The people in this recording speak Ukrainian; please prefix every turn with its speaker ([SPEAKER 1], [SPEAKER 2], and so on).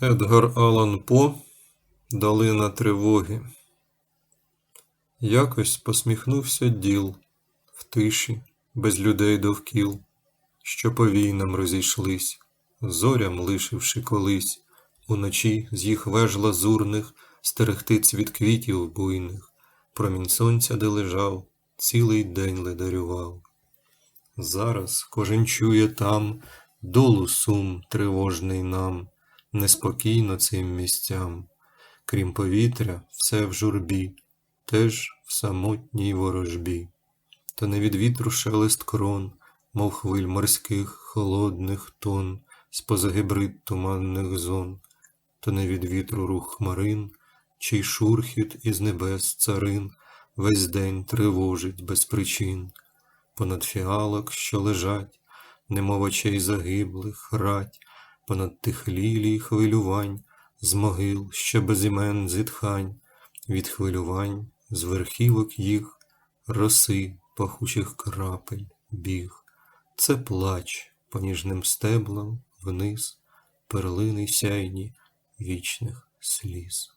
[SPEAKER 1] Едгар Аллан По Долина тривоги. Якось посміхнувся діл в тиші, без людей довкіл, що по війнам розійшлись, зорям лишивши колись, уночі з їх веж лазурних стерегти цвіт квітів буйних, промінь сонця, де лежав, цілий день ледарював. Зараз кожен чує там долу сум тривожний нам, неспокійно цим місцям, крім повітря, все в журбі, теж в самотній ворожбі, та не від вітру шелест крон, мов хвиль морських холодних тон, з позагибрид туманних зон, то не від вітру рух хмарин, чий шурхіт із небес царин весь день тривожить без причин. Понад фіалок, що лежать, немов очей загиблих, рать, понад тих лілій хвилювань, з могил ще без імен зітхань, від хвилювань, з верхівок їх, роси пахучих крапель, біг. Це плач по ніжним стеблам вниз, перлини сяйні вічних сліз.